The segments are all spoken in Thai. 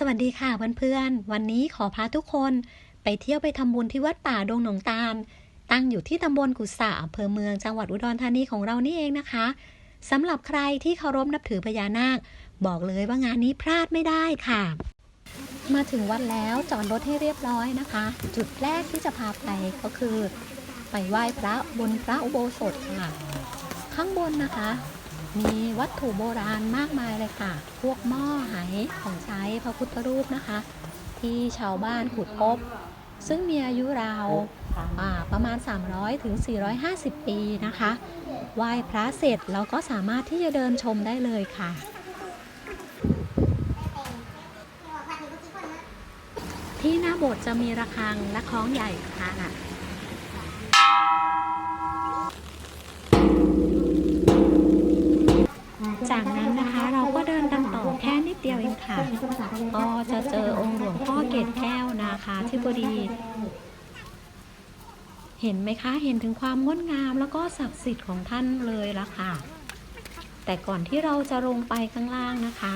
สวัสดีค่ะเพื่อนๆ วันนี้ขอพาทุกคนไปเที่ยวไปทำบุญที่วัดป่าดงหนองตาล ตั้งอยู่ที่ตำบลกุศะอำเภอเมืองจังหวัดอุดรธานีของเรานี่เองนะคะสำหรับใครที่เคารพนับถือพญานาค บอกเลยว่างานนี้พลาดไม่ได้ค่ะ มาถึงวัดแล้วจอดรถให้เรียบร้อยนะคะ จุดแรกที่จะพาไปก็คือ ไปไหว้พระบนพระอุโบสถค่ะ ข้างบนนะคะ มีวัตถุโบราณมากมายเลยค่ะ พวกหม้อไหของใช้พระพุทธรูปนะคะ ที่ชาวบ้านขุดพบ ซึ่งมีอายุราวประมาณ 300ถึง450 ปีนะคะไหว้พระเสร็จเราก็สามารถที่จะเดินชมได้เลยค่ะที่หน้าโบสถ์จะมีระฆังและคล้องใหญ่ค่ะ จากนั้นนะคะเราก็เดินกันต่อแค่นิดเดียวเองค่ะ ก็จะเจอองค์หลวงพ่อเกตแก้วนะคะที่บดีเห็นไหมคะ เห็นถึงความงดงามแล้วก็ศักดิ์สิทธิ์ของท่านเลยละค่ะ แต่ก่อนที่เราจะลงไปข้างล่างนะคะ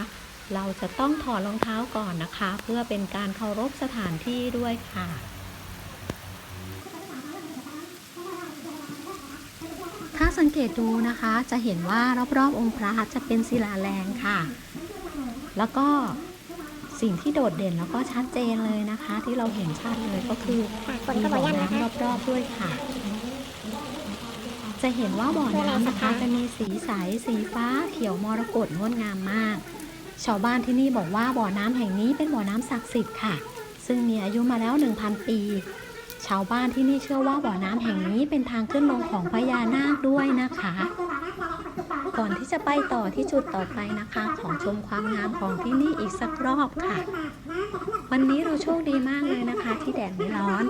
เราจะต้องถอดรองเท้าก่อนนะคะ เพื่อเป็นการเคารพสถานที่ด้วยค่ะาสังเกตดูนะคะจะเห็นว่ารอบๆองค์พระจะเป็นศิลาแรงค่ะ แล้วก็สิ่งที่โดดเด่นแล้วก็ชัดเจนเลยนะคะ ที่เราเห็นชัดเลยก็คือมีบ่อน้ำรอบๆด้วยค่ะ จะเห็นว่าบ่อน้ำนะคะจะมีสีใสสีฟ้าเขียวมรกตงดงามมาก ชาวบ้านที่นี่บอกว่าบ่อน้ำแห่งนี้เป็นบ่อน้ำศักดิ์สิทธิ์ค่ะ ซึ่งมีอายุมาแล้ว 1,000 ปี ชาวบ้านที่นี่เชื่อว่าบ่อน้ำแห่งนี้เป็นทางขึ้นลงของพญานาคด้วยนะคะ ก่อนที่จะไปต่อที่จุดต่อไปนะคะ ของชมความงามของที่นี่อีกสักรอบค่ะ วันนี้เราโชคดีมากเลยนะคะ ที่แดดไม่ร้อน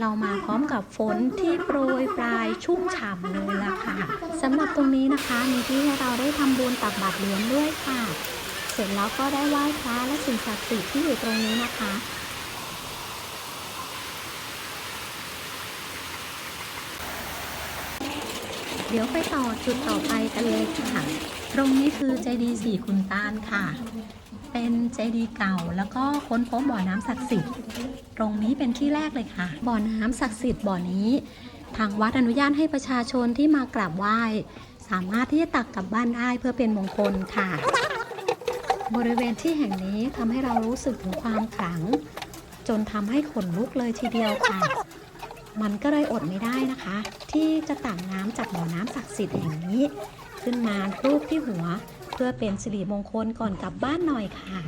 เรามาพร้อมกับฝนที่โปรยปลายชุ่มฉ่ำเลยล่ะค่ะสำหรับตรงนี้นะคะ มีที่ให้เราได้ทำบุญตักบาตรเหรียญด้วยค่ะ เสร็จแล้วก็ได้ไหว้พระและสิ่งศักดิ์สิทธิ์ที่อยู่ตรงนี้นะคะ เดี๋ยวไปต่อจุดต่อไปกันเลยค่ะ ตรงนี้คือเจดีย์สี่คุณตาลค่ะ เป็นเจดีย์เก่าแล้วก็ค้นพบบ่อน้ำศักดิ์สิทธิ์ ตรงนี้เป็นที่แรกเลยค่ะ บ่อน้ำศักดิ์สิทธิ์บ่อนี้ ทางวัดอนุญาตให้ประชาชนที่มากราบไหว้ สามารถที่จะตักกลับบ้านได้เพื่อเป็นมงคลค่ะ บริเวณที่แห่งนี้ทำให้เรารู้สึกถึงความขลัง จนทำให้ขนลุกเลยทีเดียวค่ะ มันก็เลยอดไม่ได้นะคะ ที่จะตักน้ำจากบ่อน้ำศักดิ์สิทธิ์แห่งนี้ ขึ้นมาลูบที่หัว เพื่อเป็นสิริมงคลก่อนกลับบ้านหน่อยค่ะ